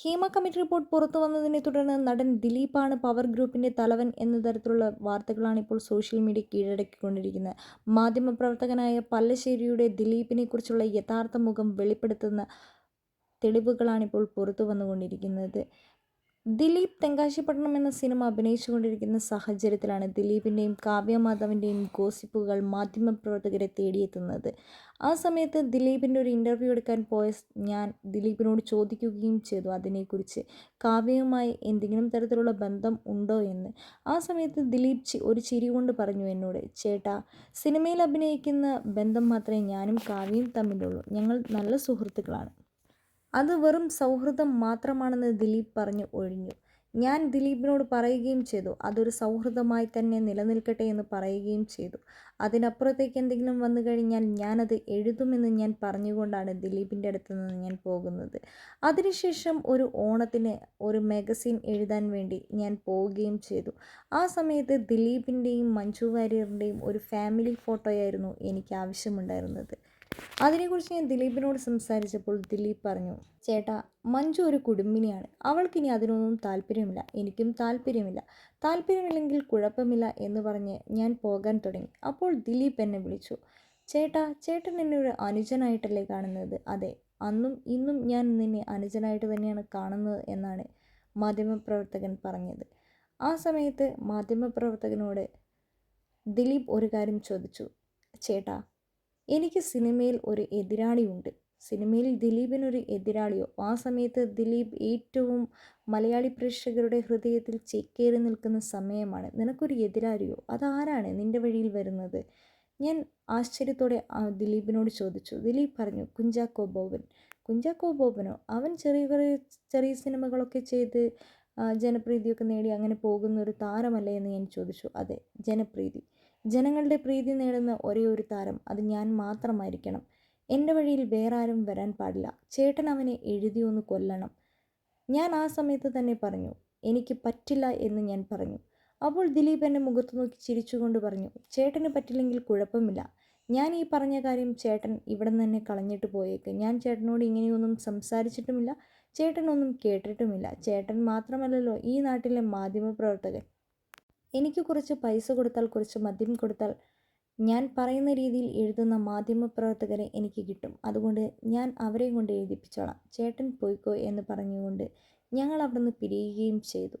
Hema committee report പുറത്തു വന്നതിനെ തുടർന്ന് നടൻ ദിലീപാണ് പവർ ഗ്രൂപ്പിന്റെ തലവൻ എന്ന തരത്തിലുള്ള വാർത്തകളാണ് ഇപ്പോൾ സോഷ്യൽ മീഡിയ കീഴടക്കിക്കൊണ്ടിരിക്കുന്നത്. മാധ്യമപ്രവർത്തകനായ പല്ലശ്ശേരിയുടെ ദിലീപിനെ കുറിച്ചുള്ള യഥാർത്ഥ മുഖം വെളിപ്പെടുത്തുന്ന തെളിവുകളാണിപ്പോൾ പുറത്തു വന്നുകൊണ്ടിരിക്കുന്നത്. ദിലീപ് തെങ്കാശിപ്പട്ടണം എന്ന സിനിമ അഭിനയിച്ചുകൊണ്ടിരിക്കുന്ന സാഹചര്യത്തിലാണ് ദിലീപിന്റെയും കാവ്യ മാധവന്റെയും ഗോസിപ്പുകൾ മാധ്യമപ്രവർത്തകരെ തേടിയെത്തുന്നത്. ആ സമയത്ത് ദിലീപിന്റെ ഒരു ഇന്റർവ്യൂ എടുക്കാൻ പോയ ഞാൻ ദിലീപിനോട് ചോദിക്കുകയും ചെയ്തു അതിനെക്കുറിച്ച്. കാവ്യയുമായി എന്തെങ്കിലും തരത്തിലുള്ള ബന്ധം ഉണ്ടോ എന്ന്. ആ സമയത്ത് ദിലീപ് ഒരു ചിരി കൊണ്ട് പറഞ്ഞു എന്നോട് ചേട്ടാ സിനിമയിൽ അഭിനയിക്കുന്ന ബന്ധം മാത്രമേ ഞാനും കാവ്യയും തമ്മിലുള്ളൂ. ഞങ്ങൾ നല്ല സുഹൃത്തുക്കളാണ്. അത് വെറും സൗഹൃദം മാത്രമാണെന്ന് ദിലീപ് പറഞ്ഞു ഒഴിഞ്ഞു. ഞാൻ ദിലീപിനോട് പറയുകയും ചെയ്തു. അതൊരു സൗഹൃദമായി തന്നെ നിലനിൽക്കട്ടെ എന്ന് പറയുകയും ചെയ്തു. അതിനപ്പുറത്തേക്ക് എന്തെങ്കിലും വന്നു കഴിഞ്ഞാൽ ഞാനത് എഴുതുമെന്ന് ഞാൻ പറഞ്ഞുകൊണ്ടാണ് ദിലീപിന്റെ അടുത്ത് നിന്ന് ഞാൻ പോകുന്നത്. അതിനുശേഷം ഒരു ഓണത്തിന് ഒരു മാഗസിൻ എഴുതാൻ വേണ്ടി ഞാൻ പോവുകയും ചെയ്തു. ആ സമയത്ത് ദിലീപിന്റെയും മഞ്ജു വാര്യറിന്റെയും ഒരു ഫാമിലി ഫോട്ടോയായിരുന്നു എനിക്ക് ആവശ്യമുണ്ടായിരുന്നത്. അതിനെക്കുറിച്ച് ഞാൻ ദിലീപിനോട് സംസാരിച്ചപ്പോൾ ദിലീപ് പറഞ്ഞു ചേട്ടാ മഞ്ജു ഒരു കുടുംബിനിയാണ്. അവൾക്കിനി അതിനൊന്നും താല്പര്യമില്ല. എനിക്കും താല്പര്യമില്ല. താല്പര്യമില്ലെങ്കിൽ കുഴപ്പമില്ല എന്ന് പറഞ്ഞ് ഞാൻ പോകാൻ തുടങ്ങി. അപ്പോൾ ദിലീപ് എന്നെ വിളിച്ചു ചേട്ടാ ചേട്ടൻ എന്നെ ഒരു അനുജനായിട്ടല്ലേ കാണുന്നത്? അതെ അന്നും ഇന്നും ഞാൻ നിന്നെ അനുജനായിട്ട് തന്നെയാണ് കാണുന്നത് എന്നാണ് മാധ്യമപ്രവർത്തകൻ പറഞ്ഞത്. ആ സമയത്ത് മാധ്യമപ്രവർത്തകനോട് ദിലീപ് ഒരു കാര്യം ചോദിച്ചു ചേട്ടാ എനിക്ക് സിനിമയിൽ ഒരു എതിരാളിയുണ്ട്. സിനിമയിൽ ദിലീപിനൊരു എതിരാളിയോ? ആ സമയത്ത് ദിലീപ് ഏറ്റവും മലയാളി പ്രേക്ഷകരുടെ ഹൃദയത്തിൽ ചേക്കേറി നിൽക്കുന്ന സമയമാണ്. നിനക്കൊരു എതിരാളിയോ? അതാരാണ് നിന്റെ വഴിയിൽ വരുന്നത്? ഞാൻ ആശ്ചര്യത്തോടെ ദിലീപിനോട് ചോദിച്ചു. ദിലീപ് പറഞ്ഞു കുഞ്ചാക്കോ ബോബൻ. കുഞ്ചാക്കോ ബോബനോ? അവൻ ചെറിയ ചെറിയ ചെറിയ സിനിമകളൊക്കെ ചെയ്ത് ജനപ്രീതിയൊക്കെ നേടി അങ്ങനെ പോകുന്ന ഒരു താരമല്ലേ എന്ന് ഞാൻ ചോദിച്ചു. അതെ ജനപ്രീതി. ജനങ്ങളുടെ പ്രീതി നേടുന്ന ഒരേ ഒരു താരം അത് ഞാൻ മാത്രമായിരിക്കണം. എന്റെ വഴിയിൽ വേറെ ആരും വരാൻ പാടില്ല. ചേട്ടൻ അവനെ എഴുതിയൊന്ന് കൊല്ലണം. ഞാൻ ആ സമയത്ത് തന്നെ പറഞ്ഞു എനിക്ക് പറ്റില്ല എന്ന് ഞാൻ പറഞ്ഞു. അപ്പോൾ ദിലീപ് എന്റെ മുഖത്ത് നോക്കി ചിരിച്ചുകൊണ്ട് പറഞ്ഞു ചേട്ടന് പറ്റില്ലെങ്കിൽ കുഴപ്പമില്ല. ഞാൻ ഈ പറഞ്ഞ കാര്യം ചേട്ടൻ ഇവിടെ നിന്ന് തന്നെ കളഞ്ഞിട്ട് പോയേക്ക്. ഞാൻ ചേട്ടനോട് ഇങ്ങനെയൊന്നും സംസാരിച്ചിട്ടുമില്ല. ചേട്ടനൊന്നും കേട്ടിട്ടുമില്ല. ചേട്ടൻ മാത്രമല്ലല്ലോ ഈ നാട്ടിലെ മാധ്യമപ്രവർത്തകൻ. എനിക്ക് കുറച്ച് പൈസ കൊടുത്താൽ കുറച്ച് മദ്യം കൊടുത്താൽ ഞാൻ പറയുന്ന രീതിയിൽ എഴുതുന്ന മാധ്യമപ്രവർത്തകരെ എനിക്ക് കിട്ടും. അതുകൊണ്ട് ഞാൻ അവരെയും കൊണ്ട് എഴുതിപ്പിച്ചോളാം. ചേട്ടൻ പോയിക്കോ എന്ന് പറഞ്ഞുകൊണ്ട് ഞങ്ങൾ അവിടുന്ന് പിരിയുകയും ചെയ്തു.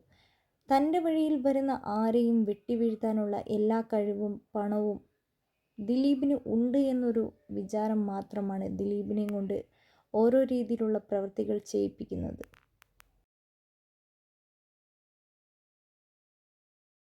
തന്റെ വഴിയിൽ വരുന്ന ആരെയും വെട്ടി വീഴ്ത്താനുള്ള എല്ലാ കഴിവും പണവും ദിലീപിന് ഉണ്ട് എന്നൊരു വിചാരം മാത്രമാണ് ദിലീപിനെയും കൊണ്ട് ഓരോ രീതിയിലുള്ള പ്രവൃത്തികൾ ചെയ്യിപ്പിക്കുന്നത്.